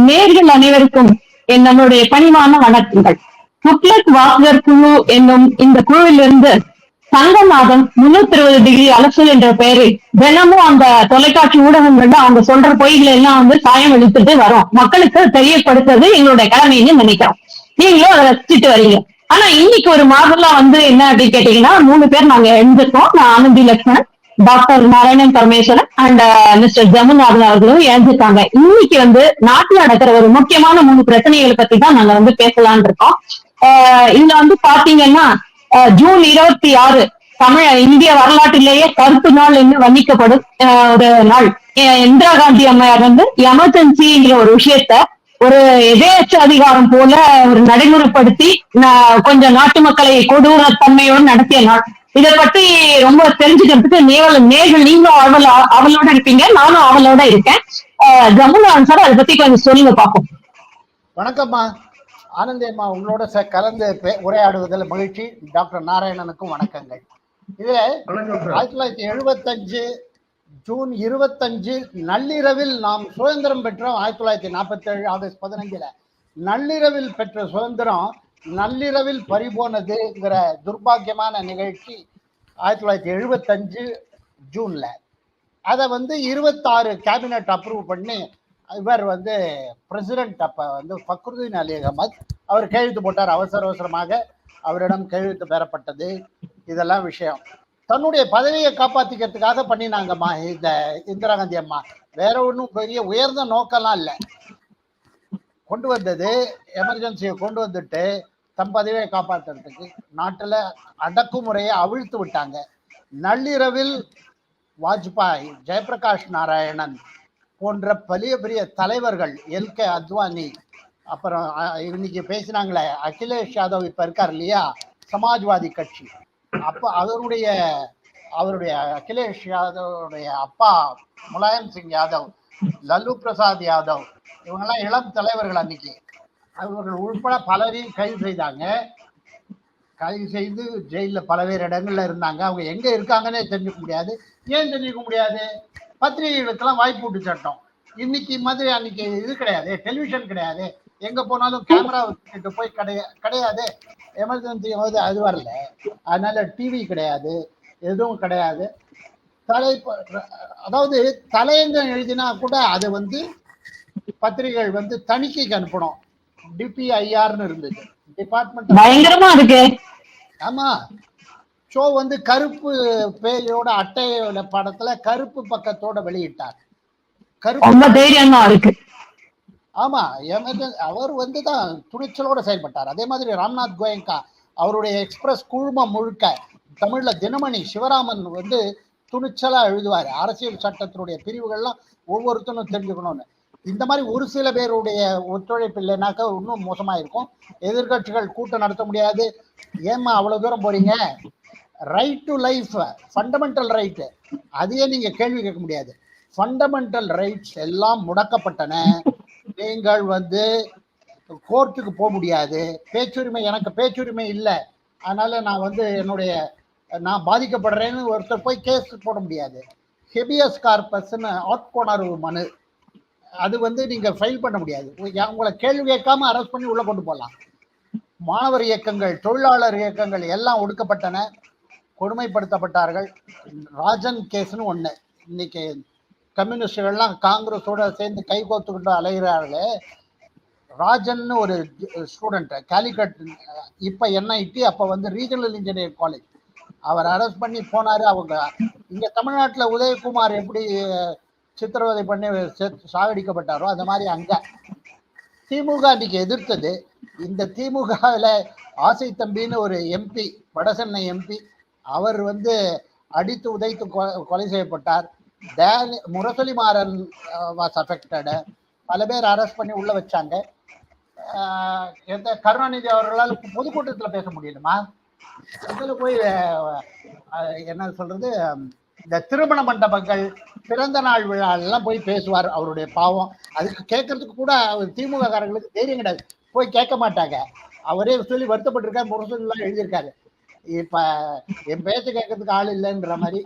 நேர்கள் அனைவருக்கும் என் நம்முடைய பணிவான வணக்கங்கள். துக்ளக் வாசகர் குழு என்னும் இந்த குழுவிலிருந்து சங்கநாதம் முன்னூத்தி இருபது டிகிரி அலசல் என்ற பெயரில் தினமும் அந்த தொலைக்காட்சி ஊடகங்கள்ல அவங்க சொல்ற பொய்களை எல்லாம் வந்து சாயம் அளித்துட்டு வரோம். மக்களுக்கு தெரியப்படுத்துறது எங்களுடைய கடமைன்னு நினைக்கிறோம். நீங்களும் அதை ரசிச்சுட்டு வரீங்க. ஆனா இன்னைக்கு ஒரு மாதம்லாம் வந்து என்ன அப்படின்னு கேட்டீங்கன்னா மூணு பேர் நாங்க எழுந்திருக்கோம். நான் Anandhi Lakshmanan doctor Narayanan Parameswaran and mister Jamunathan அவர்களும் எழுந்திருக்காங்க இன்னைக்கு வந்து நாட்டில் நடக்கிற ஒரு முக்கியமான மூணு பிரச்சனைகளை பத்தி தான் நாங்க வந்து பேசலாம்னு இருக்கோம். ஆஹ் இதுல வந்து பாத்தீங்கன்னா ஜூன் இருபத்தி ஆறு தமிழ் இந்திய வரலாற்றிலேயே கருப்பு நாள் என்று வர்ணிக்கப்படும் ஒரு நாள். அஹ் இந்திரா காந்தி அம்மையார் வந்து எமர்ஜென்சிங்கிற ஒரு விஷயத்த ஒரு எதேச்ச அதிகாரம் போல ஒரு நடைமுறைப்படுத்தி கொஞ்சம் நாட்டு மக்களை கொடூர தன்மையோடு நடத்திய நாள். இதை பத்தி ரொம்ப தெரிஞ்சுக்கிறதுக்கு நேவல் நேர்கள் நீங்களும் அவள் அவளோட இருப்பீங்க. நானும் அவளோட இருக்கேன். ஆஹ் ஜமுனான் சார் அதை பத்தி கொஞ்சம் சொல்லுங்க பாப்போம் வணக்கம்மா. ஆனந்தி அம்மா உங்களோட ச கலந்து உரையாடுவதில் மகிழ்ச்சி. டாக்டர் நாராயணனுக்கும் வணக்கங்கள். இதுல ஆயிரத்தி தொள்ளாயிரத்தி எழுபத்தஞ்சு ஜூன் இருபத்தஞ்சு நள்ளிரவில் நாம் சுதந்திரம் பெற்றோம். ஆயிரத்தி தொள்ளாயிரத்தி நாற்பத்தி ஏழு ஆகஸ்ட் பதினஞ்சுல. நள்ளிரவில் பெற்ற சுதந்திரம் நள்ளிரவில் பறிபோனதுங்கிற துர்பாக்கியமான நிகழ்ச்சி ஆயிரத்தி தொள்ளாயிரத்தி எழுபத்தஞ்சு ஜூன்ல. அதை வந்து இருபத்தாறு கேபினட் அப்ரூவ் பண்ணி இவர் வந்து பிரசிடென்ட் அப்ப வந்து ஃபக்ருதீன் அலி அகமத் அவர் கையெழுத்து போட்டார். அவசர அவசரமாக அவரிடம் கையெழுத்து பெறப்பட்டது. இதெல்லாம் விஷயம். தன்னுடைய பதவியை காப்பாத்திக்கிறதுக்காக பண்ணினாங்கம்மா இந்த இந்திரா காந்தி அம்மா. வேற ஒன்றும் பெரிய உயர்ந்த நோக்கம்லாம் இல்லை. கொண்டு வந்தது எமர்ஜென்சியை கொண்டு வந்துட்டு தம் பதவியை காப்பாற்றுறதுக்கு நாட்டுல அடக்குமுறையை அவிழ்த்து விட்டாங்க. நள்ளிரவில் வாஜ்பாய் ஜெயபிரகாஷ் நாராயணன் போன்ற பெரிய பெரிய தலைவர்கள் எல். கே. அத்வானி அப்புறம் இன்னைக்கு பேசினாங்களே அகிலேஷ் யாதவ் இப்ப இருக்கார் இல்லையா? சமாஜ்வாதி கட்சி. அப்ப அவருடைய அவருடைய அகிலேஷ் யாதவருடைய அப்பா முலாயம் சிங் யாதவ் லல்லு பிரசாத் யாதவ் இவங்கெல்லாம் இளம் தலைவர்கள் அன்னைக்கு. அவர்கள் உள்பட பலரையும் கைது செய்தாங்க. கைது செய்து ஜெயிலில் பல பேர் இடங்கள்ல இருந்தாங்க. அவங்க எங்க இருக்காங்கன்னே தெரிஞ்சுக்க முடியாது. ஏன் தெரிஞ்சுக்க முடியாது? பத்திரிகைகளுக்கெல்லாம் வாய்ப்பு விட்டு சட்டம். இன்னைக்கு மாதிரி அன்னைக்கு இது கிடையாது. டெலிவிஷன் கிடையாது. எங்க போனாலும் கேமரா வச்சுட்டு போய் கிடையா கிடையாது. எமர்ஜென்சி போது அது வரல. அதனால டிவி கிடையாது. எதுவும் கிடையாது. தலை அதாவது தலையங்கம் எழுதினா கூட அது வந்து பத்திரிகைகள் வந்து தணிக்கைக்கு அனுப்பணும். டிபிஐஆர்னு இருந்தது. டிபார்ட்மெண்ட் பயங்கரமா இருக்கு. ஆமா. ஷோ வந்து கருப்பு பேயோட அட்டையோட படத்துல கருப்பு பக்கத்தோட வெளியிட்டார். கருப்பு தைரியம் தான் இருக்கு. ஆமா எமர்ஜென் அவர் வந்து தான் துணிச்சலோட செயல்பட்டார். அதே மாதிரி ராம்நாத் கோயங்கா அவருடைய எக்ஸ்பிரஸ் குழுமம் முழுக்க தமிழ்ல தினமணி சிவராமன் வந்து துணிச்சலா எழுதுவார். அரசியல் சட்டத்தினுடைய பிரிவுகள்லாம் ஒவ்வொருத்தரும் தெரிஞ்சுக்கணும்னு. இந்த மாதிரி ஒரு சில பேருடைய ஒத்துழைப்பு இல்லைனாக்கா இன்னும் மோசமா இருக்கும் எதிர்க்கட்சிகள் கூட்டம் நடத்த முடியாது. ஏம்மா அவ்வளவு தூரம் போறீங்க? Right to life fundamental right அதையே நீங்க கேள்வி கேட்க முடியாது. ஃபண்டமெண்டல் ரைட்ஸ் எல்லாம் முடக்கப்பட்டன. நீங்கள் வந்து கோர்ட்டுக்கு போக முடியாது. பேச்சுரிமை எனக்கு பேச்சுரிமை இல்லை. அதனால நான் வந்து என்னுடைய நான் பாதிக்கப்படுறேன்னு ஒருத்தர் போய் கேஸ் போட முடியாது. ஹெபியஸ் கார்பஸ்ன்னு ஆட்கோணர்வு மனு அது வந்து நீங்க ஃபைல் பண்ண முடியாது. உங்களை கேள்வி கேட்காம அரெஸ்ட் பண்ணி உள்ள கொண்டு போகலாம் மாணவர் இயக்கங்கள் தொழிலாளர் இயக்கங்கள் எல்லாம் ஒடுக்கப்பட்டன கொடுமைப்படுத்தப்பட்டார்கள். ராஜன் கேஸ்னு ஒன்று இன்னைக்கு கம்யூனிஸ்டுகள்லாம் காங்கிரஸோட சேர்ந்து கை கோத்துக்கிட்டு அலைகிறார்களே ராஜன்னு ஒரு ஸ்டூடெண்ட் காலிகட் இப்போ என்ஐடி அப்போ வந்து ரீஜனல் இன்ஜினியர் காலேஜ் அவர் அரெஸ்ட் பண்ணி போனார் அவங்க. இங்கே தமிழ்நாட்டில் உதயகுமார் எப்படி சித்திரவதை பண்ணி சாகடிக்கப்பட்டாரோ அந்த மாதிரி அங்கே திமுக அன்னைக்கு எதிர்த்தது. இந்த திமுகவில் ஆசை தம்பின்னு ஒரு எம்பி வடசென்னை எம்பி அவர் வந்து அடித்து உதைத்து கொ- கொலை செய்யப்பட்டார். Danny Murasoli Maran was affected பல பேர் அரெஸ்ட் பண்ணி உள்ளே வச்சாங்க. எந்த கருணாநிதி அவர்களால் பொதுக்கூட்டத்தில் பேச முடியணுமா இதில் போய் என்ன சொல்கிறது இந்த திருமண மண்டபங்கள் பிறந்த நாள் விழா எல்லாம் போய் பேசுவார் அவருடைய பாவம். அதுக்கு கேட்கறதுக்கு கூட அவர் திமுக காரங்களுக்கு தைரியம் கிடையாது. போய் கேட்க மாட்டாங்க. அவரே சொல்லி வருத்தப்பட்டிருக்காரு முரசொல்லாம் எழுதியிருக்காரு. இப்ப என் பேச்ச கேட்கறதுக்கு ஆள் இல்லைன்ற மாதிரி.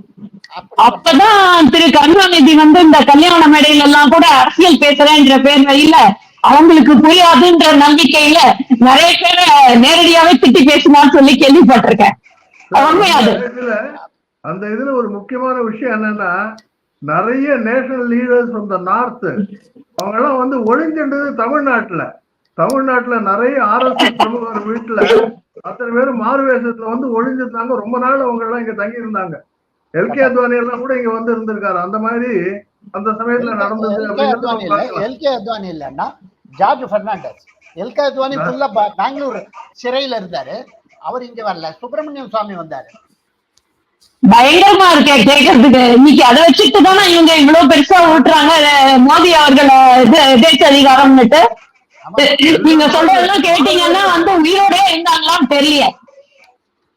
அப்பதான் திரு கருணாநிதி வந்து இந்த கல்யாண மேடையில எல்லாம் கூட அரசியல் பேசுறேன்ற பேர் வழியில அவங்களுக்கு புரியாதுன்ற நம்பிக்கையில நிறைய பேரை நேரடியாவே திட்டி பேசினான்னு சொல்லி கேள்விப்பட்டிருக்கேன். உண்மையா அது. அந்த இதுல ஒரு முக்கியமான விஷயம் என்னன்னா நிறைய national leaders from the north அவங்க எல்லாம் வந்து ஒளிஞ்சின்றது தமிழ்நாட்டுல. தமிழ்நாட்டுல நிறைய ஆர்எஸ்எஸ் பிரமுகர் வீட்டுல அத்தனை பேரும் மாறு வேஷத்துல வந்து ஒளிஞ்சிருந்தாங்க. ரொம்ப நாள் அவங்க எல்லாம் இங்க தங்கி இருந்தாங்க எல்கே அத்வானி எல்லாம் கூட இங்க வந்து இருந்திருக்காரு. அந்த மாதிரி அந்த சமயத்துல நடந்தது. எல்கே அத்வானி இல்லைன்னா ஜார்ஜ் பெர்னாண்டஸ் எல்கே அத்வானி ஃபுல்லா பெங்களூர் சிறையில இருந்தாரு. அவர் இங்க வரல. சுப்பிரமணியம் சுவாமி வந்தாரு. பயங்கரமா இருக்கே கேட்கறதுக்கு இன்னைக்கு அதை வச்சுட்டு தானே இவங்க இவ்வளவு பெருசா ஊட்டுறாங்க மோடி அவர்கள் தேச அதிகாரம்னுட்டு. நீங்க சொல்றதெல்லாம் கேட்டீங்கன்னா வந்து உயிரோடே இருந்தாங்களாம் தெரியல.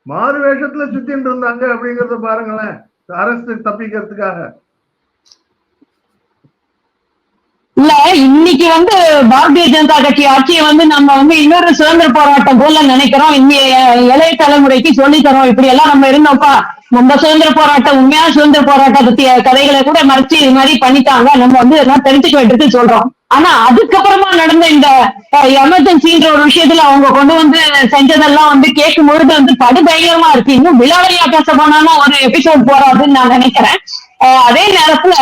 மாறு வேஷத்துல சுத்திட்டு இருந்தாங்க அப்படிங்கறத பாருங்களேன். அரசு தப்பிக்கிறதுக்காக. இல்ல இன்னைக்கு வந்து பாரதிய ஜனதா கட்சி ஆட்சியை வந்து நம்ம வந்து இன்னொரு சுதந்திர போராட்டம் போல நினைக்கிறோம். இன்னைய இளைய தலைமுறைக்கு சொல்லி தரோம் இப்படி எல்லாம் நம்ம இருந்தோம்ப்பா. நம்ம சுதந்திர போராட்டம் உண்மையான சுதந்திர போராட்டம் பத்திய கதைகளை கூட மறைச்சு இது மாதிரி பண்ணிட்டாங்க. நம்ம வந்து எல்லாம் தெரிஞ்சுக்க வேண்டியது சொல்றோம். ஆனா அதுக்கப்புறமா நடந்த இந்த எமர்ஜென்சின்ற ஒரு விஷயத்துல அவங்க கொண்டு வந்து செஞ்சதெல்லாம் வந்து கேட்கும் பொழுது வந்து படுபயங்கரமா இருக்கு. இன்னும் விழாவளியா பேச போனாலும் ஒரு எபிசோட் போறாதுன்னு நான் நினைக்கிறேன். அதே நேரத்துல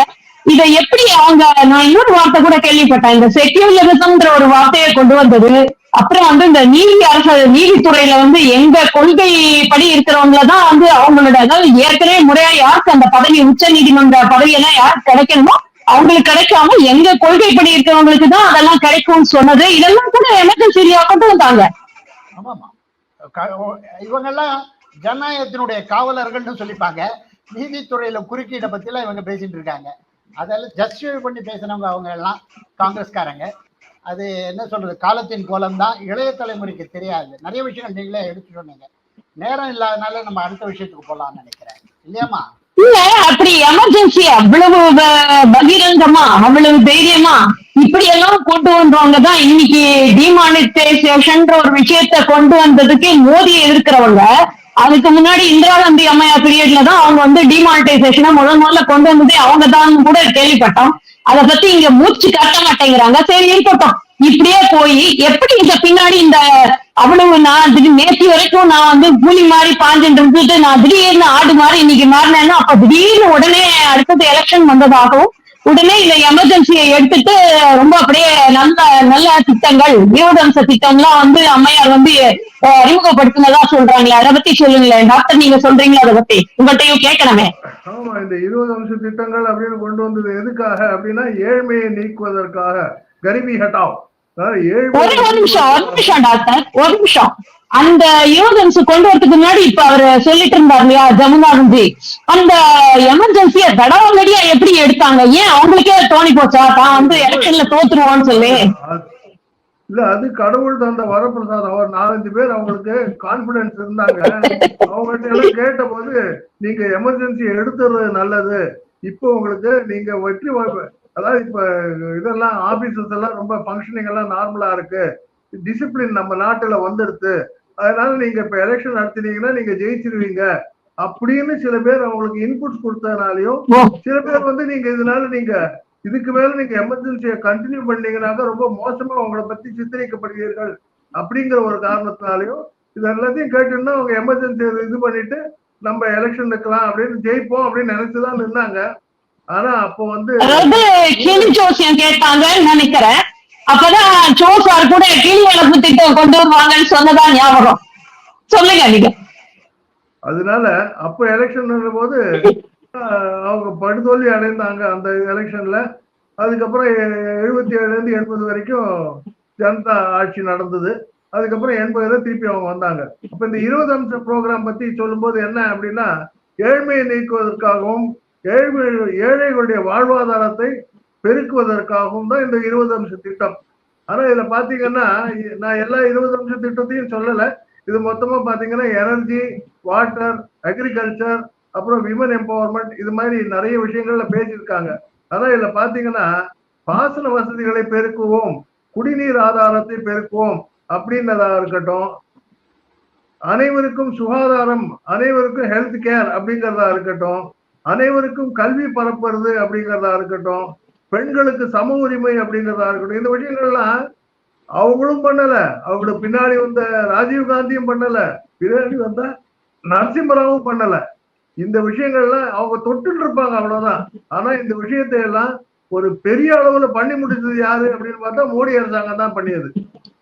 இதை எப்படி அவங்க நான் இன்னொரு வார்த்தை கூட கேள்விப்பட்டேன். இந்த செக்யூலரிசம்ன்ற ஒரு வார்த்தையை கொண்டு வந்தது. அப்புறம் வந்து இந்த நீதி அரசு நீதித்துறையில வந்து எங்க கொள்கை படி இருக்கிறவங்கள தான் வந்து அவங்களோட அதாவது ஏற்கனவே முறையா யாருக்கு அந்த பதவி உச்ச நீதிமன்ற பதவியெல்லாம் யாருக்கு கிடைக்கணுமோ அவங்களுக்கு கிடைக்காம எங்க கொள்கைப்படி இருக்கிறவங்களுக்கு தான் அதெல்லாம் கிடைக்கும்னு சொன்னது. இதெல்லாம் கூட எனக்கு சரியா கொண்டு வந்தாங்க ஆமாமா. க- இவங்கெல்லாம் ஜனநாயகத்தினுடைய காவலர்கள்னு சொல்லிப்பாங்க. நீதித்துறையில குறுக்கீடை எல்லாம் இவங்க பேசிட்டு இருக்காங்க. அதெல்லாம் ஜஸ்டிஃபை பண்ணி பேசினவங்க அவங்க எல்லாம் காங்கிரஸ்காரங்க. அது என்ன சொல்றது? காலத்தின் கோலம் தான். இளைய தலைமுறைக்கு தெரியாது. நிறைய விஷயங்கள் நீங்களே எடுத்து சொன்னீங்க. நேரம் இல்லாதனால நம்ம அடுத்த விஷயத்துக்கு போலாம்னு நினைக்கிறேன். இல்லையாமா இல்ல அப்படி எமர்ஜென்சி அவ்வளவு பகிரங்கமா? அவ்வளவு தைரியமா? இப்படி எல்லாம் கொண்டு வந்தவங்க தான் இன்னைக்கு டிமானிட்டைசேஷன் ஒரு விஷயத்த கொண்டு வந்ததுக்கு மோதியை எதிர்க்கிறவங்க. அதுக்கு முன்னாடி இந்திரா காந்தி அம்மையா பீரியட்ல தான் அவங்க வந்து டிமானிட்டைசேஷனை முதல் முதல்ல கொண்டு வந்ததே அவங்க தான் கூட கேள்விப்பட்டோம். அதை பத்தி இங்க மூச்சு காட்ட மாட்டேங்கிறாங்க. சரி இருக்கட்டும். இப்படியே போய் எப்படி இந்த பின்னாடி இந்த அவ்வளவு நான் திடீர் நேற்று வரைக்கும் நான் வந்து கூலி மாதிரி பாஞ்சுட்டு இருந்துட்டு நான் திடீர்னு ஆடு மாதிரி இன்னைக்கு மாறினேன்னா அப்ப திடீர்னு உடனே அடுத்தது எலெக்ஷன் வந்ததாகவும் உடனே இந்த எமர்ஜென்சியை எடுத்துட்டு ரொம்ப அப்படியே நல்ல நல்ல திட்டங்கள் வீரவம்ச திட்டம்லாம் வந்து அம்மையார் வந்து அறிமுகப்படுத்தினதா சொல்றாங்களே. அதை பத்தி சொல்லுங்களேன். டாக்டர் நீங்க சொல்றீங்களா அதை பத்தி? உங்கள்கிட்டயும் கேட்கணுமே. ஆமா இந்த இருபது அம்ச திட்டங்கள் அப்படின்னு கொண்டு வந்தது எதுக்காக அப்படின்னா ஏழ்மையை நீக்குவதற்காக. கரிபி ஹட்டாவ். ஒரு ஒரு நிமிஷம் ஒரு நிமிஷம் டாக்டர் ஒரு நிமிஷம். அந்த யூதன்ஸ் கொண்டு வரதுக்கு முன்னாடி இப்ப அவர் சொல்லிட்டு இருந்தார் இல்லையா ஜமுனானந்தி அந்த எமர்ஜென்சிய தடவங்கடியா எப்படி எடுத்தாங்க? ஏன் அவங்களுக்கே தோணி போச்சா? தான் வந்து எலெக்ஷன்ல தோத்துருவோம்னு சொல்லி. இல்ல அது கடவுள் தந்த வரப்பிரசாதம். அவர் நாலஞ்சு பேர் அவங்களுக்கு கான்பிடன்ஸ் இருந்தாங்க. அவங்கள்ட்ட எல்லாம் கேட்ட போது நீங்க எமர்ஜென்சி எடுத்துறது நல்லது. இப்போ உங்களுக்கு நீங்க வெற்றி வாய்ப்பு அதாவது இப்ப இதெல்லாம் ஆபீசஸ் எல்லாம் ரொம்ப ஃபங்க்ஷனிங் எல்லாம் நார்மலா இருக்கு. டிசிப்ளின் நம்ம நாட்டுல வந்துடுது அதனால நீங்க இப்ப எலெக்ஷன் நடத்தினீங்கன்னா நீங்க ஜெயிச்சிருவீங்க. அப்படின்னு சில பேர் அவங்களுக்கு இன்புட்ஸ் கொடுத்ததுனாலயும் சில பேர் வந்து நீங்க இதனால நீங்க இதுக்கு மேல நீங்க எமர்ஜென்சியை கண்டினியூ பண்ணீங்கன்னாக்க ரொம்ப மோசமா உங்களை பத்தி சித்தரிக்கப்படுவீர்கள். அப்படிங்கிற ஒரு காரணத்தினாலையும் இது எல்லாத்தையும் கேட்டுன்னா அவங்க எமர்ஜென்சி இது பண்ணிட்டு நம்ம எலெக்ஷன் வைக்கலாம் அப்படின்னு ஜெயிப்போம் அப்படின்னு நினைச்சுதான் நின்னாங்க. ஆனா அப்போ வந்து அதாவது கிளி ஜோசியம் கேட்டாங்கன்னு நினைக்கிறேன். அப்பதான் சோசார் கூட கீழ் வளர்ப்பு திட்டம் கொண்டு வருவாங்கன்னு சொன்னதா ஞாபகம். சொல்லுங்க நீங்க. அதனால அப்போ எலெக்ஷன் போது அவங்க படுதோல்வி அடைந்தாங்க அந்த எலெக்ஷன்ல அதுக்கப்புறம் எழுபத்தி ஏழுல இருந்து எண்பது வரைக்கும் ஜனதா ஆட்சி நடந்தது. அதுக்கப்புறம் எண்பதுல திருப்பி அவங்க வந்தாங்க. அப்ப இந்த இருபது அம்ச ப்ரோக்ராம் பத்தி சொல்லும்போது என்ன அப்படின்னா ஏழ்மையை நீக்குவதற்காகவும் ஏழ்மை ஏழைகளுடைய வாழ்வாதாரத்தை பெருக்குவதற்காகவும் தான் இந்த இருபது அம்ச திட்டம். ஆனா இதுல பாத்தீங்கன்னா நான் எல்லா இருபது அம்ச திட்டத்தையும் சொல்லல. இது மொத்தமா பாத்தீங்கன்னா எனர்ஜி வாட்டர் அக்ரிகல்ச்சர் அப்புறம் விமன் எம்பவர்மெண்ட் இது மாதிரி நிறைய விஷயங்கள்ல பேசியிருக்காங்க. ஆனா இதுல பாத்தீங்கன்னா பாசன வசதிகளை பெருக்குவோம் குடிநீர் ஆதாரத்தை பெருக்குவோம் அப்படின்றதா இருக்கட்டும் அனைவருக்கும் சுகாதாரம் அனைவருக்கும் ஹெல்த் கேர் அப்படிங்கிறதா இருக்கட்டும் அனைவருக்கும் கல்வி பரப்புறது அப்படிங்கிறதா இருக்கட்டும் பெண்களுக்கு சம உரிமை அப்படிங்கிறதா இருக்கட்டும் இந்த விஷயங்கள்லாம் அவங்களும் பண்ணல. அவங்களுக்கு பின்னாடி வந்த ராஜீவ் காந்தியும் பண்ணல. பின்னாடி வந்த நரசிம்மராவும் பண்ணல. இந்த விஷயங்கள்லாம் அவங்க தொட்டுட்டு இருப்பாங்க அவ்வளவுதான். ஆனா இந்த விஷயத்தை எல்லாம் ஒரு பெரிய அளவுல பண்ணி முடிச்சது யாரு அப்படின்னு பார்த்தா மோடி அரசாங்கம் தான் பண்ணியது.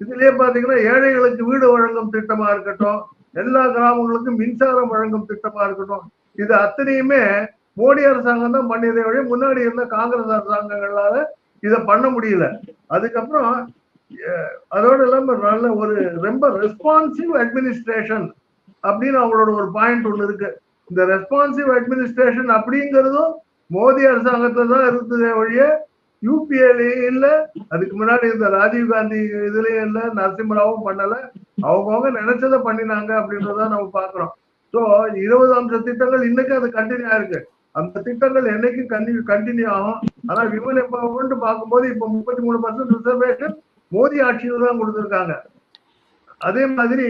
இதுலயே பாத்தீங்கன்னா ஏழைகளுக்கு வீடு வழங்கும் திட்டமா இருக்கட்டும் எல்லா கிராமங்களுக்கும் மின்சாரம் வழங்கும் திட்டமா இருக்கட்டும் இது அத்தனையுமே மோடி அரசாங்கம் தான் பண்ணியதை வழி முன்னாடி இருந்த காங்கிரஸ் அரசாங்கங்களால இதை பண்ண முடியல. அதுக்கப்புறம் அதோட இல்லாம நல்ல ஒரு ரொம்ப ரெஸ்பான்சிவ் அட்மினிஸ்ட்ரேஷன் அப்படின்னு அவங்களோட ஒரு பாயிண்ட் ஒண்ணு இருக்கு. இந்த ரெஸ்பான்சிவ் அட்மினிஸ்ட்ரேஷன் அப்படிங்கிறதும் மோடி அரசாங்கத்துல தான் இருந்ததே ஒழிய யூபிஏலயும் இல்ல அதுக்கு முன்னாடி இந்த ராஜீவ் காந்தி இதுலயும் இல்ல நரசிம்மராவும் பண்ணல. அவங்கவுங்க நினைச்சதை பண்ணினாங்க அப்படின்றத நம்ம பாக்குறோம் ஸோ இருபது அம்ச திட்டங்கள் இன்னைக்கு அது கண்டினியூ ஆயிருக்கு. அந்த திட்டங்கள் என்னைக்கும் கண்டினியூ கண்டினியூ ஆகும்? ஆனா விமன் எம்பவர்மெண்ட் பார்க்கும்போது இப்ப முப்பத்தி மூணு பர்சன்ட் ரிசர்வேஷன் மோடி ஆட்சியில் தான் கொடுத்துருக்காங்க. அதே மாதிரி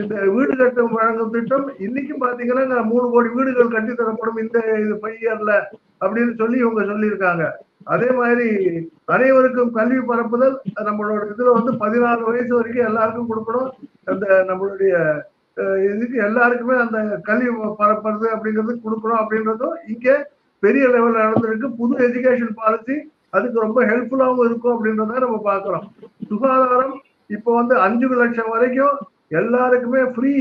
இந்த வீடு கட்டும் வழங்கும் திட்டம் இன்னைக்கும் பாத்தீங்கன்னா மூணு கோடி வீடுகள் கட்டி தரப்படும் இந்த இது ஃபைவ் இயர்ல அப்படின்னு சொல்லி இவங்க சொல்லியிருக்காங்க. அதே மாதிரி அனைவருக்கும் கல்வி பரப்புதல் நம்மளோட இதுல வந்து பதினாலு வயசு வரைக்கும் எல்லாருக்கும் கொடுக்கணும். அந்த நம்மளுடைய இதுக்கு எல்லாருக்குமே அந்த கல்வி பரப்புறது அப்படிங்கிறது கொடுக்கணும் அப்படின்றதும் இங்கே பெரிய லெவலில் நடந்திருக்கு. புது எஜுகேஷன் பாலிசி அதுக்கு ரொம்ப ஹெல்ப்ஃபுல்லாகவும் இருக்கும் அப்படின்றத நம்ம பார்க்குறோம். சுகாதாரம் இப்போ வந்து அஞ்சு லட்சம் வரைக்கும் எல்லாருக்குமே ஃப்ரீ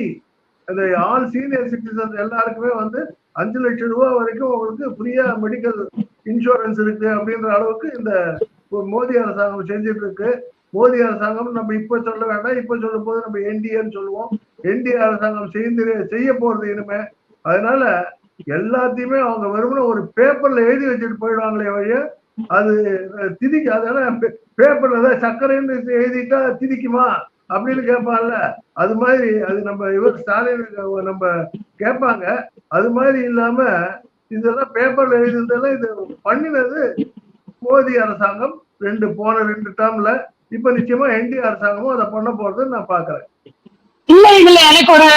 அந்த ஆல் சீனியர் சிட்டிசன்ஸ் எல்லாருக்குமே வந்து அஞ்சு லட்சம் ரூபாய் வரைக்கும் உங்களுக்கு ஃப்ரீயா மெடிக்கல் இன்சூரன்ஸ் இருக்கு அப்படின்ற அளவுக்கு இந்த மோடி அரசாங்கம் செஞ்சுட்டு இருக்கு. மோடி அரசாங்கம் நம்ம இப்ப சொல்ல வேண்டாம். இப்ப சொல்லும் போது நம்ம என்டிஏன்னு சொல்லுவோம். என்டிஏ அரசாங்கம் செய்து செய்ய போறது இனிமே. அதனால எல்லாத்தையுமே அவங்க வெறுமனே ஒரு பேப்பர்ல எழுதி வச்சுட்டு போயிடுவாங்களே வழிய அது திதிக்கு அதனால பேப்பர்ல ஏதாவது சர்க்கரைன்னு எழுதிட்டா திதிக்குமா அப்படின்னு கேட்பான்ல. அது மாதிரி அது நம்ம இவர் ஸ்டாலின் நம்ம கேட்பாங்க. அது மாதிரி இல்லாம இதெல்லாம் பேப்பர்ல எழுதுறதெல்லாம் இது பண்ணினது மோதி அரசாங்கம். ரெண்டு போன ரெண்டு டேர்ம்ல இப்ப நிச்சயமா என்டி அரசாங்கமும் அதை பண்ண போறதுன்னு நான் பாக்குறேன். இல்ல இதுல எனக்கு ஒரு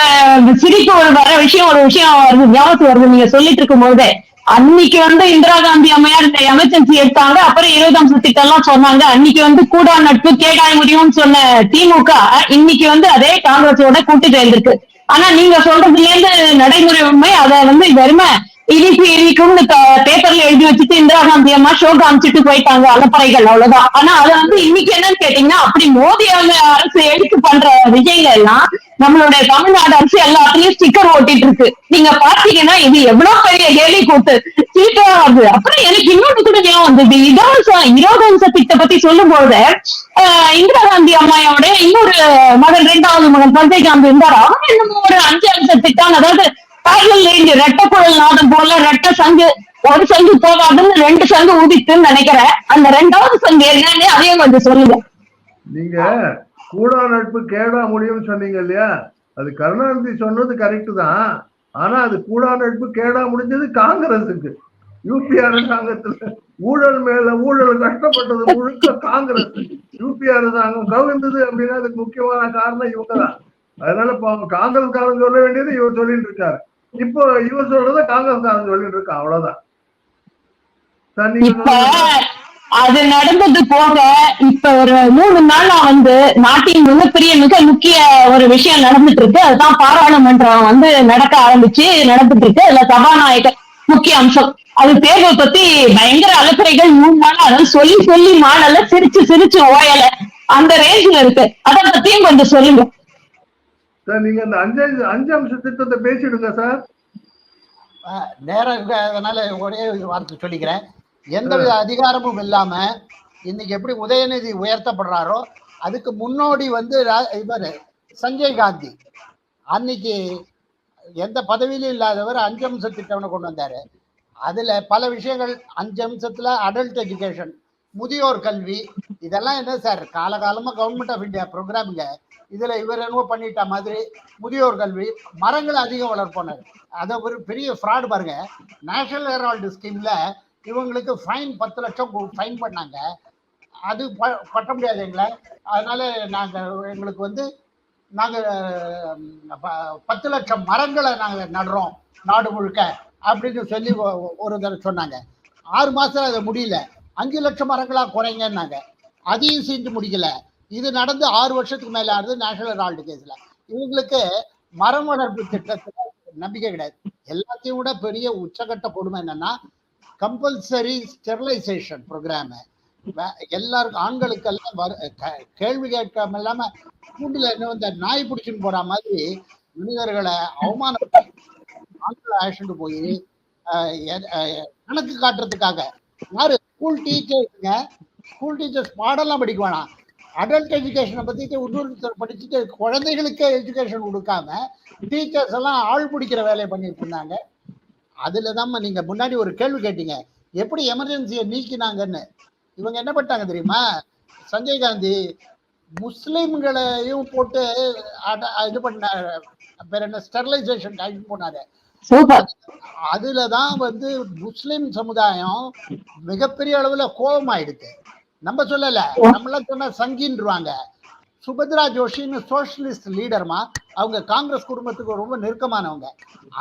சிரிப்பு ஒரு வர விஷயம் ஒரு விஷயம் வருது ஞாபகத்துக்கு வருது. நீங்க சொல்லிட்டு இருக்கும் போது அன்னைக்கு வந்து இந்திரா காந்தி அம்மையார் இந்த எமர்ஜென்சி எடுத்தாங்க அப்புறம் இருபதாம் அம்ச எல்லாம் சொன்னாங்க. அன்னைக்கு வந்து கூடா நட்பு கேடாய் முடியும்னு சொன்ன திமுக இன்னைக்கு வந்து அதே காங்கிரஸோட கூட்டிட்டு வந்திருக்கு ஆனா நீங்க சொல்றதுல இருந்து நடைமுறை அதை வந்து வெறுமை இனிப்பு இனிக்கும்னு பேப்பர்ல எழுதி வச்சுட்டு இந்திரா காந்தி அம்மா ஷோ காமிச்சிட்டு போயிட்டாங்க அலப்பறைகள் அவ்வளவுதான். ஆனா அது வந்து இன்னைக்கு என்னன்னு கேட்டீங்கன்னா அப்படி மோடி அவங்க அரசு எடுத்து பண்ற விஷயங்கள் எல்லாம் நம்மளுடைய தமிழ்நாடு அரசு எல்லாத்துலயும் ஸ்டிக்கர் ஓட்டிட்டு இருக்கு. நீங்க பாத்தீங்கன்னா இது எவ்வளவு பெரிய கேலி கூத்து. சீட்டா ஆகுது அப்புறம் எனக்கு இன்னொன்று கூட ஞாபகம் வந்தது இலவச இருபது திட்ட பத்தி சொல்லும்போது போது இந்திரா காந்தி அம்மாயோட இன்னொரு மகன் ரெண்டாவது மகன் சஞ்சய் காந்தி இருந்தார்? அவங்க என்னமோ ஒரு அஞ்சு அம்ச திட்டம் அதாவது பேரல் ரேஞ்சு ரெட்ட குழல் நாதம் போல ரெட்ட சங்கு ஒரு சங்கு போகாதுன்னு ரெண்டு சங்கு உதித்துன்னு நினைக்கிறேன். அந்த ரெண்டாவது சங்கு என்னன்னு அதையும் கொஞ்சம் சொல்லுங்க. நீங்க கூடா நட்பு கேடா முடியும்னு சொன்னீங்க இல்லையா? அது கருணாநிதி சொன்னது கரெக்ட் தான். ஆனா அது கூடா நட்பு கேடா முடிஞ்சது காங்கிரஸுக்கு யூபி அரசாங்கத்துல ஊழல் மேல ஊழல் கஷ்டப்பட்டது முழுக்க காங்கிரஸ். யூபி அரசாங்கம் கவிழ்ந்தது அப்படின்னா அதுக்கு முக்கியமான காரணம் இவங்க தான். அதனால காங்கிரஸ் அவங்க சொல்ல வேண்டியது இவர் சொல்லிட்டு இருக்காரு. இப்போ இவர் சொல்றத காங்கிரஸ்காரன் சொல்லிட்டு இருக்கான் அவ்வளவுதான். இப்ப அது நடந்தது போக இப்ப ஒரு மூணு நாளா வந்து நாட்டின் மிகப்பெரிய மிக முக்கிய ஒரு விஷயம் நடந்துட்டு இருக்கு அதுதான் பாராளுமன்றம் வந்து நடக்க ஆரம்பிச்சு நடந்துட்டு இருக்கு அதுல சபாநாயகர் முக்கிய அம்சம். அது தேர்தல் பத்தி பயங்கர அலப்பறைகள் மூணு நாள் அதான் சொல்லி சொல்லி மாடல சிரிச்சு சிரிச்சு ஓயல. அந்த ரேஞ்சில இருக்கு. அதை பத்தியும் கொஞ்சம் சொல்லுங்க. சார் நீங்க அந்த அஞ்சு அஞ்சு அம்ச திட்டத்தை பேசிடுங்க சார். நேரம் அதனால ஒரே வார்த்தை சொல்லிக்கிறேன். எந்தவித அதிகாரமும் இல்லாம இன்னைக்கு எப்படி உதயநிதி உயர்த்தப்படுறாரோ அதுக்கு முன்னோடி வந்து இவர் சஞ்சய் காந்தி. அன்னைக்கு எந்த பதவியிலும் இல்லாதவர் அஞ்சு அம்ச திட்டம்னு கொண்டு வந்தாரு. அதுல பல விஷயங்கள் அஞ்சு அம்சத்துல அடல்ட் எஜுகேஷன் முதியோர் கல்வி இதெல்லாம் என்ன சார் காலகாலமா கவர்மெண்ட் ஆஃப் இந்தியா ப்ரோக்ராமுங்க இதுல இவர் என்னவோ பண்ணிட்ட மாதிரி முதியோர் கல்வி மரங்களை அதிகம் வளர்ப்போனார். அதை ஒரு பெரிய ஃப்ராடு பாருங்க. நேஷனல் ஹெரால்டு ஸ்கீம்ல இவங்களுக்கு ஃபைன் பத்து லட்சம் ஃபைன் பண்ணாங்க. அது பட்ட கட்ட முடியாது எங்களை. அதனால நாங்கள் எங்களுக்கு வந்து நாங்கள் ப- பத்து லட்சம் மரங்களை நாங்கள் நடுறோம் நாடு முழுக்க அப்படின்னு சொல்லி ஒரு தடவை சொன்னாங்க. ஆறு மாதம் அதை முடியல. அஞ்சு லட்சம் மரங்களாக குறைங்கன்னாங்க. அதையும் செஞ்சு முடிக்கல. இது நடந்து ஆறு வருஷத்துக்கு மேல ஆகுது நேஷனல் ஹெரால்டு கேஸ்ல இவங்களுக்கு மரம் வளர்ப்பு திட்டத்துல நம்பிக்கை கிடையாது. எல்லாத்தையும் விட பெரிய உச்சகட்ட கொடுமை என்னன்னா கம்பல்சரி ஸ்டெர்லைசேஷன் ப்ரோக்ராம் எல்லாருக்கும் ஆண்களுக்கெல்லாம் வரு- கேள்வி கேட்காம இல்லாம கூண்டுல என்ன இந்த நாய் பிடிச்சின்னு போற மாதிரி மனிதர்களை அவமானப்படுத்தி ஆண்களை அழைச்சிட்டு போய் கணக்கு காட்டுறதுக்காக. யாரு? ஸ்கூல் டீச்சர்ஸுங்க ஸ்கூல் டீச்சர்ஸ் பாடம்லாம் படிக்க வேணாம். அடல்ட் எஜுகேஷனை பத்தி இன்னொருத்தர் படிச்சுட்டு குழந்தைகளுக்கே எஜுகேஷன் கொடுக்காம டீச்சர்ஸ் எல்லாம் ஆள் பிடிக்கிற வேலையை பண்ணிட்டு இருந்தாங்க. அதுல தான் நீங்க முன்னாடி ஒரு கேள்வி கேட்டீங்க. எப்படி எமர்ஜென்சியை நீக்கினாங்கன்னு? இவங்க என்ன பண்ணிட்டாங்க தெரியுமா? சஞ்சய் காந்தி முஸ்லிம்களையும் போட்டு இது பண்ண பேர் என்ன ஸ்டெரிலைசேஷன் அழைச்சிட்டு போனாரு. அதுல தான் வந்து முஸ்லிம் சமுதாயம் மிகப்பெரிய அளவுல கோபமாயிடுது. நம்ம சொல்லல. நம்மளாம் சொன்னா சங்கின்றுவாங்க. சுபத்ரா ஜோஷின்னு சோஷலிஸ்ட் லீடர்மா அவங்க காங்கிரஸ் குடும்பத்துக்கு ரொம்ப நெருக்கமானவங்க.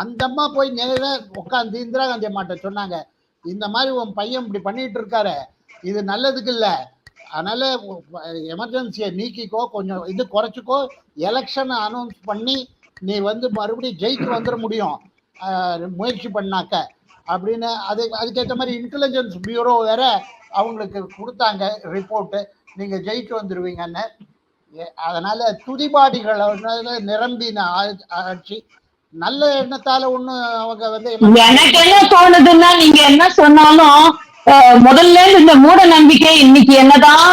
அந்த அம்மா போய் நேரா உட்காந்து இந்திரா காந்தி அம்மாட்ட சொன்னாங்க இந்த மாதிரி உன் பையன் இப்படி பண்ணிட்டு இருக்காரு. இது நல்லதுக்கு இல்ல. அதனால எமர்ஜென்சியை நீக்கிக்கோ கொஞ்சம் இது குறைச்சிக்கோ. எலெக்ஷன் அனௌன்ஸ் பண்ணி நீ வந்து மறுபடியும் ஜெயிச்சு வந்துட முடியும். முயற்சி பண்ணாக்க. அப்படின்னு அது அதுக்கேற்ற மாதிரி இன்டெலிஜென்ஸ் பியூரோ வேற அவங்களுக்கு கொடுத்தாங்க ரிப்போர்ட்டு நீங்க ஜெயிச்சு வந்துருவீங்கன்னு அதனால் அதனால துதிபாடிகள் நிரம்பின ஆட்சி. நல்ல எண்ணத்தால ஒண்ணும் அவங்க வந்து எனக்கு என்ன தோணுதுன்னா நீங்க என்ன சொன்னாலும் முதல்ல இந்த மூட நம்பிக்கை இன்னைக்கு என்னதான்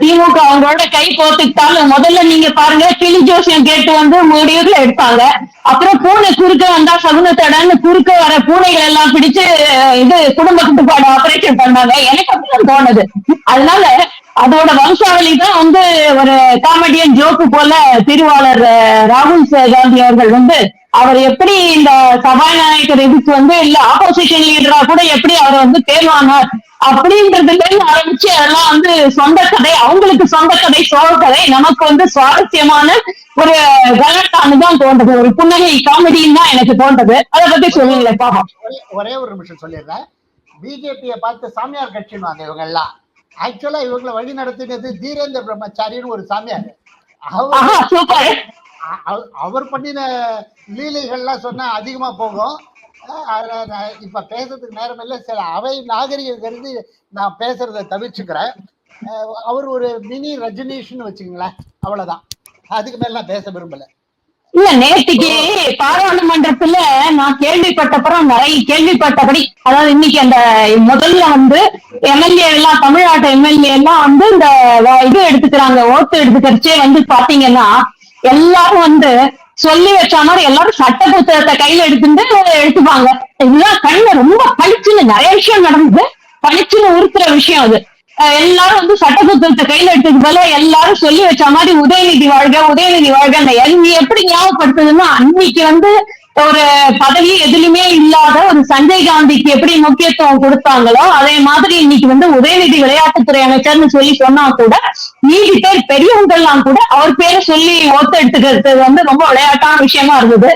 திமுக அவங்களோட கை கோத்துக்கிட்டாலும் முதல்ல நீங்க பாருங்க கிளி ஜோசியம் கேட்டு வந்து முடிவுல எடுத்தாங்க அப்புறம் பூனை குறுக்க வந்தா சகுனத்தடன்னு குறுக்க வர பூனைகள் எல்லாம் பிடிச்சு இது குடும்ப கட்டுப்பாடு ஆபரேஷன் பண்ணாங்க. எனக்கு அப்படிதான் தோணுது. அதனால அதோட வம்சாவளி தான் வந்து ஒரு காமெடியன் ஜோக்கு போல திருவாளர் ராகுல் காந்தி அவர்கள் வந்து அவர் எப்படி இந்த சபாநாயகர் இதுக்கு வந்து இல்ல ஆப்போசிஷன் லீடரா கூட எப்படி அவர் வந்து தேர்வானார் அப்படின்றதுல இருந்து ஆரம்பிச்சு அதெல்லாம் வந்து சொந்த கதை அவங்களுக்கு சொந்த கதை சோழ கதை நமக்கு வந்து சுவாரஸ்யமான ஒரு கலட்டானு தான் தோன்றது. ஒரு புன்னகை காமெடின்னு தான் எனக்கு தோன்றது. அதை பத்தி சொல்லுங்களேன் பாப்போம் ஒரே- ஒரே நிமிஷம் சொல்லிடுறேன். பிஜேபியை பார்த்து சாமியார் கட்சின்னு இவங்க எல்லாம் ஆக்சுவலா இவங்களை வழி நடத்தினது தீரேந்திர பிரம்மச்சாரின்னு ஒரு சாமியார். அவர் பண்ணின லீலைகள்லாம் சொன்னா அதிகமா போகும். நான் இப்ப பேசுறதுக்கு நேரம் இல்லை. சில அவை நாகரிகம் கருதி நான் பேசுறதை தவிர்த்துக்கிறேன். அவர் ஒரு மினி ரஜினீஷ்னு வச்சுங்களேன் அவ்வளவுதான். அதுக்கு மேல நான் பேச விரும்பல. இல்ல நேற்றுக்கு பாராளுமன்றத்துல நான் கேள்விப்பட்டப்புறம் நிறைய கேள்விப்பட்டபடி அதாவது இன்னைக்கு அந்த முதல்ல வந்து எம்எல்ஏ எல்லாம் தமிழ்நாட்டு எம்எல்ஏ எல்லாம் வந்து இந்த இது எடுத்துக்கிறாங்க ஓட்டு எடுத்துக்கிறச்சே வந்து பாத்தீங்கன்னா எல்லாரும் வந்து சொல்லி வச்ச மாதிரி எல்லாரும் சட்ட புத்தகத்தை கையில எடுத்துட்டு எடுத்துப்பாங்க. இதுதான் கண்ண. ரொம்ப பளிச்சுன்னு நிறைய விஷயம் நடந்தது. பளிச்சுன்னு உறுத்துற விஷயம் அது. எல்லாரும் வந்து சட்ட புத்தகத்தை கையில எடுத்தது போல எல்லாரும் சொல்லி வச்ச மாதிரி உதயநிதி வாழ்க உதயநிதி வாழ்க. அந்த எல்வி எப்படி ஞாபகப்படுத்துதுன்னா அன்னைக்கு வந்து ஒரு பதவி எதுலையுமே இல்லாத ஒரு சஞ்சய் காந்திக்கு எப்படி முக்கியத்துவம் கொடுத்தாங்களோ அதே மாதிரி இன்னைக்கு வந்து உதயநிதி விளையாட்டுத்துறை அமைச்சர்னு சொல்லி சொன்னா கூட நீதி பேர் பெரியவங்கெல்லாம் கூட அவர் பேரை சொல்லி ஓத்து எடுத்துக்கிறது வந்து ரொம்ப விளையாட்டான விஷயமா இருந்தது.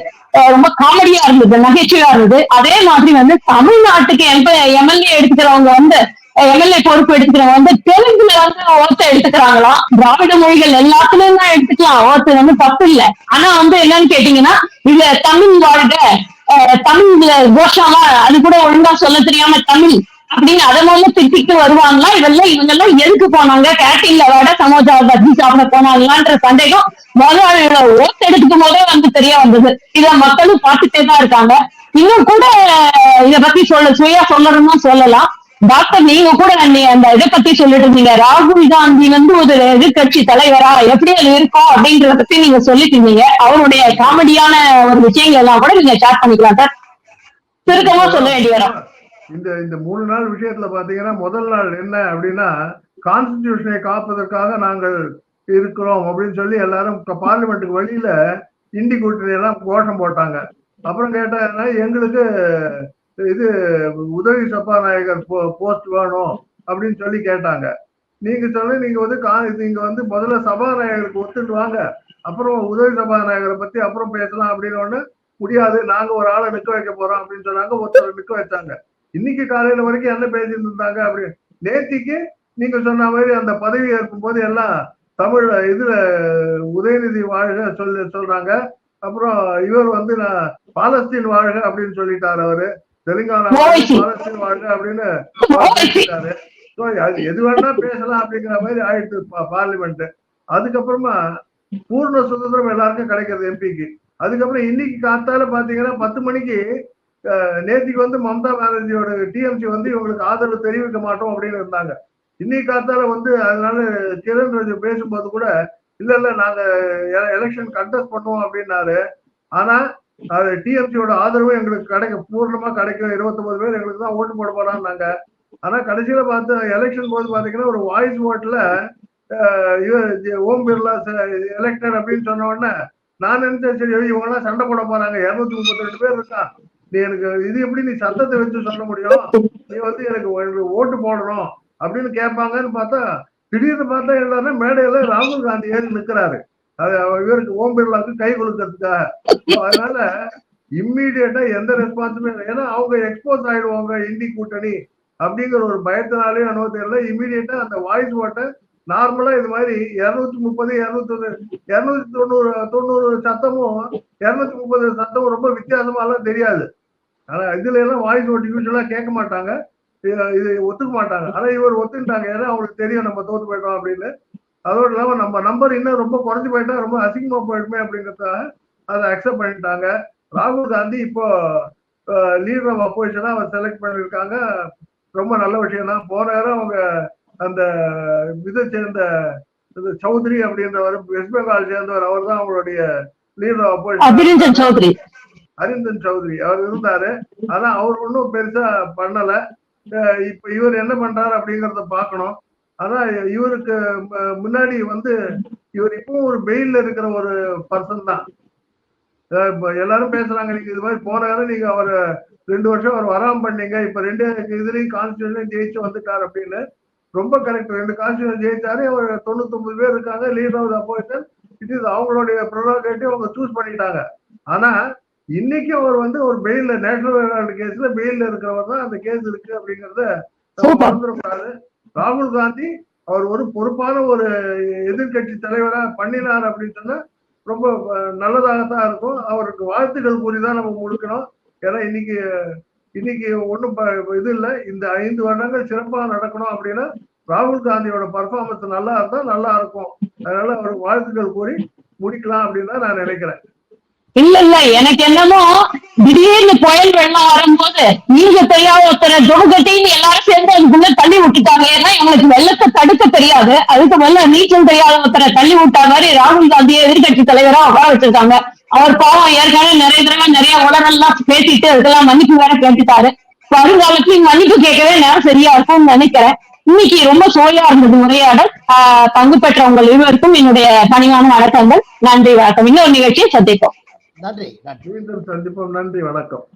ரொம்ப காமெடியா இருந்தது நகைச்சுவையா இருந்தது. அதே மாதிரி வந்து தமிழ்நாட்டுக்கு எம்ப எம்எல்ஏ எடுத்துக்கிறவங்க வந்து எம்எல்ஏ பொறுப்பு எடுத்துக்கிறவங்க வந்து தெலுங்குல வந்து ஓத்த எடுத்துக்கிறாங்களாம் திராவிட மொழிகள் எல்லாத்துலயும் தான் எடுத்துக்கலாம். ஓத்து வந்து தப்பு இல்ல. ஆனா வந்து என்னன்னு கேட்டீங்கன்னா இது தமிழ் வாழ்க அஹ் தமிழ்ல கோஷாலா அது கூட ஒழுங்கா சொல்ல தெரியாம தமிழ் அப்படின்னு அதை முதல்ல திட்டிட்டு வருவாங்களா? இதெல்லாம் இவங்க எல்லாம் எதுக்கு போனாங்க? கேட்டீன்ல வட சமோசா பஜ்ஜி சாப்பிட போனாங்களான்ற சந்தேகம் முதலாளியோட ஓட்டு எடுத்துக்கும் போதே வந்து தெரிய வந்தது. இத மக்களும் பார்த்துட்டே தான் இருக்காங்க. இன்னும் கூட இத பத்தி சொல்ல சுயா சொல்லணும்னு சொல்லலாம். டாக்டர் நீங்க கூட அந்த இதை பத்தி சொல்லிட்டு இருந்தீங்க ராகுல் காந்தி வந்து ஒரு எதிர்கட்சி தலைவரா எப்படி அது இருக்கும் அப்படின்றத பத்தி நீங்க சொல்லிட்டு இருந்தீங்க அவருடைய காமெடியான ஒரு விஷயங்கள் எல்லாம் கூட நீங்க ஷேர் பண்ணிக்கலாம் சார் சுருக்கமா சொல்ல வேண்டி வரும் இந்த இந்த மூணு நாள் விஷயத்துல பாத்தீங்கன்னா முதல் நாள் என்ன அப்படின்னா கான்ஸ்டிடியூஷனை காப்பதற்காக நாங்கள் இருக்கிறோம் அப்படின்னு சொல்லி எல்லாரும் பார்லிமெண்ட்டுக்கு வெளியில இண்டி கூட்டணி எல்லாம் கோஷம் போட்டாங்க. அப்புறம் கேட்டா என்ன, எங்களுக்கு இது உதவி சபாநாயகர் போஸ்ட் வேணும் அப்படின்னு சொல்லி கேட்டாங்க. நீங்க சொல்லி நீங்க வந்து கா நீங்க வந்து முதல்ல சபாநாயகருக்கு ஒத்துட்டு வாங்க. அப்புறம் உதவி சபாநாயகரை பத்தி அப்புறம் பேசலாம் அப்படின்னு ஒண்ணு முடியாது. நாங்க ஒரு ஆளை நிக்க வைக்க போறோம் அப்படின்னு சொன்னாங்க. ஒருத்தரை நிக்க வச்சாங்க. இன்னைக்கு காலையில வரைக்கும் என்ன பேசிட்டு இருந்தாங்க அப்படின்னு நேத்திக்கு நீங்க சொன்ன மாதிரி அந்த பதவி ஏற்கும் போது எல்லாம் தமிழ் இதுல உதயநிதி வாழ்க சொல்லி சொல்றாங்க. அப்புறம் இவர் வந்து நான் பாலஸ்தீன் வாழ்க அப்படின்னு சொல்லிட்டாரு அவரு. தெலுங்கானா அப்படின்னு அது எது வேணா பேசலாம் அப்படிங்கிற மாதிரி ஆயிடுச்சு பார்லிமெண்ட் அதுக்கப்புறமா பூர்ண சுதந்திரம் எல்லாருக்கும் கிடைக்கிறது எம்பிக்கு. அதுக்கப்புறம் இன்னைக்கு காத்தால பாத்தீங்கன்னா பத்து மணிக்கு நேத்திக்கு வந்து மம்தா பானர்ஜியோட டிஎம்சி வந்து இவங்களுக்கு ஆதரவு தெரிவிக்க மாட்டோம் அப்படின்னு இருந்தாங்க. இன்னைக்கு காத்தால வந்து அதனால கிரண் ரிஜிஜு பேசும்போது கூட இல்ல இல்ல நாங்க எலெக்ஷன் கண்டெஸ்ட் பண்ணுவோம் அப்படின்னாரு. ஆனா அது டிஎம்சியோட ஆதரவு எங்களுக்கு கிடைக்க பூர்ணமா கிடைக்கும் இருபத்தொன்பது பேர் எங்களுக்கு தான் ஓட்டு போட போறாங்க ஆனா கடைசியில பார்த்து எலெக்ஷன் போது பாத்தீங்கன்னா ஒரு வாய்ஸ் ஓட்டுல ஓம் பிர்லா எலெக்டட் அப்படின்னு சொன்ன உடனே நான் நினைச்சேன் சரி இவங்க எல்லாம் சண்டை போட போறாங்க. இருநூத்தி முப்பத்தி ரெண்டு பேர் இருக்கான் நீ எனக்கு இது எப்படி நீ சத்தத்தை வச்சு சொல்ல முடியும்? நீ வந்து எனக்கு ஓட்டு போடணும் அப்படின்னு கேட்பாங்கன்னு பார்த்தா திடீர்னு பார்த்தா எல்லாருமே மேடையில ராகுல் காந்தி ஏறி நிக்கிறாரு. அது இவருக்கு ஓம் பிர்லாவுக்கு கை கொடுக்கறதுக்காக அதனால இம்மிடியட்டா எந்த ரெஸ்பான்ஸுமே இல்லை. ஏன்னா அவங்க எக்ஸ்போஸ் ஆயிடுவாங்க இந்தி கூட்டணி அப்படிங்கிற ஒரு பயத்தினாலே என்னவோ தெரியல. இம்மிடியட்டா அந்த வாய்ஸ் ஓட்டை நார்மலா இது மாதிரி இருநூத்தி முப்பது இருநூத்தி இருநூத்தி தொண்ணூறு தொண்ணூறு சத்தமும் இருநூத்தி முப்பது சத்தமும் ரொம்ப வித்தியாசமாலாம் தெரியாது. ஆனா இதுல எல்லாம் வாய்ஸ் ஓட்டு யூஸ்வலா கேட்க மாட்டாங்க. இது- இது ஒத்துக்க மாட்டாங்க. ஆனா இவர் ஒத்துக்கிட்டாங்க. ஏன்னா அவங்களுக்கு தெரியும் நம்ம தோத்து போயிட்டோம் அப்படின்னு. அதோடு இல்லாம நம்ம நம்பர் இன்னும் ரொம்ப குறைஞ்சு போயிட்டா ரொம்ப அசிங்கமா போயிடுமே அப்படிங்கறதுக்காக அதை அக்செப்ட் பண்ணிட்டாங்க. ராகுல் காந்தி இப்போ லீடர் ஆஃப் அப்போசிஷனா அவர் செலக்ட் பண்ணிருக்காங்க ரொம்ப நல்ல விஷயம் தான் போன நேரம் அவங்க அந்த இதை சேர்ந்த சௌத்ரி அப்படின்றவர் வெஸ்ட் பெங்கால் சேர்ந்தவர் அவர் தான் அவங்களுடைய leader of opposition Chowdhury. Arindam Chowdhury அவர் இருந்தாரு. ஆனா அவர் ஒன்றும் பெருசா பண்ணல. இப்ப இவர் என்ன பண்றாரு அப்படிங்கறத பார்க்கணும். ஆனா இவருக்கு முன்னாடி வந்து இவர் இப்பவும் ஒரு பெயில்ல இருக்கிற ஒரு பர்சன் தான். இப்ப எல்லாரும் பேசுறாங்க நீங்க இது மாதிரி போன நேரம் நீங்க அவர் ரெண்டு வருஷம் அவர் வராம பண்ணீங்க. இப்ப ரெண்டு இதுலயும் கான்ஸ்டியூஷன் ஜெயிச்சு வந்துட்டார் அப்படின்னு ரொம்ப கரெக்ட் ரெண்டு கான்ஸ்டியூஷன் ஜெயிச்சாரு அவர் தொண்ணூத்தொன்பது பேர் இருக்காங்க leader of opposition it is அவங்களுடைய ப்ரொலாகேட்டிவ் அவங்க சூஸ் பண்ணிட்டாங்க ஆனா இன்னைக்கு அவர் வந்து ஒரு பெயில்ல நேஷனல் கேஸ்ல பெயில்ல இருக்கிறவர் தான் அந்த கேஸ் இருக்கு அப்படிங்கறத. மறந்துடக்கூடாது. ராகுல் காந்தி அவர் ஒரு பொறுப்பான ஒரு எதிர்க்கட்சி தலைவரா பண்ணினார் அப்படின்னு சொன்னா ரொம்ப நல்லதாகத்தான் இருக்கும். அவருக்கு வாழ்த்துக்கள் கூறிதான் நம்ம முழுக்கணும். ஏன்னா இன்னைக்கு இன்னைக்கு ஒன்றும் இது இல்லை. இந்த ஐந்து வருடங்கள் சிறப்பாக நடக்கணும் அப்படின்னா ராகுல் காந்தியோட பர்ஃபார்மன்ஸ் நல்லா இருந்தா நல்லா இருக்கும் அதனால அவருக்கு வாழ்த்துக்கள் கூறி முடிக்கலாம் அப்படின்னு தான் நான் நினைக்கிறேன். இல்ல இல்ல எனக்கு என்னமோ திடீர்னு புயல் வெள்ளம் வரும்போது நீங்க தெரியாத ஒருத்தரை துணுக்கட்டின்னு எல்லாரும் சேர்ந்து அதுக்குள்ள தள்ளி விட்டுட்டாங்க. ஏன்னா எங்களுக்கு வெள்ளத்தை தடுக்க தெரியாது. அதுக்கு மேல நீச்சல் தெரியாத ஒருத்தரை தள்ளி விட்டா மாதிரி ராகுல் காந்தியை எதிர்கட்சி தலைவரா உட்கார வச்சிருக்காங்க. அவர் பாவம் ஏற்கனவே நிறைய தடவை நிறைய உலகெல்லாம் பேசிட்டு அதுக்கெல்லாம் மன்னிப்பு வேற கேட்டுட்டாரு. வருங்காலத்துல மன்னிப்பு கேட்கவே நேரம் சரியா இருக்கும்னு நினைக்கிறேன். இன்னைக்கு ரொம்ப சோயா இருந்தது உரையாடல். ஆஹ் பங்கு பெற்ற உங்கள் இருவருக்கும் என்னுடைய பணிவான வணக்கங்கள். நன்றி வணக்கம். இன்னொரு நிகழ்ச்சியை சந்திப்போம். நன்றி. நன்றி. மீண்டும் சந்திப்போம். நன்றி. வணக்கம்.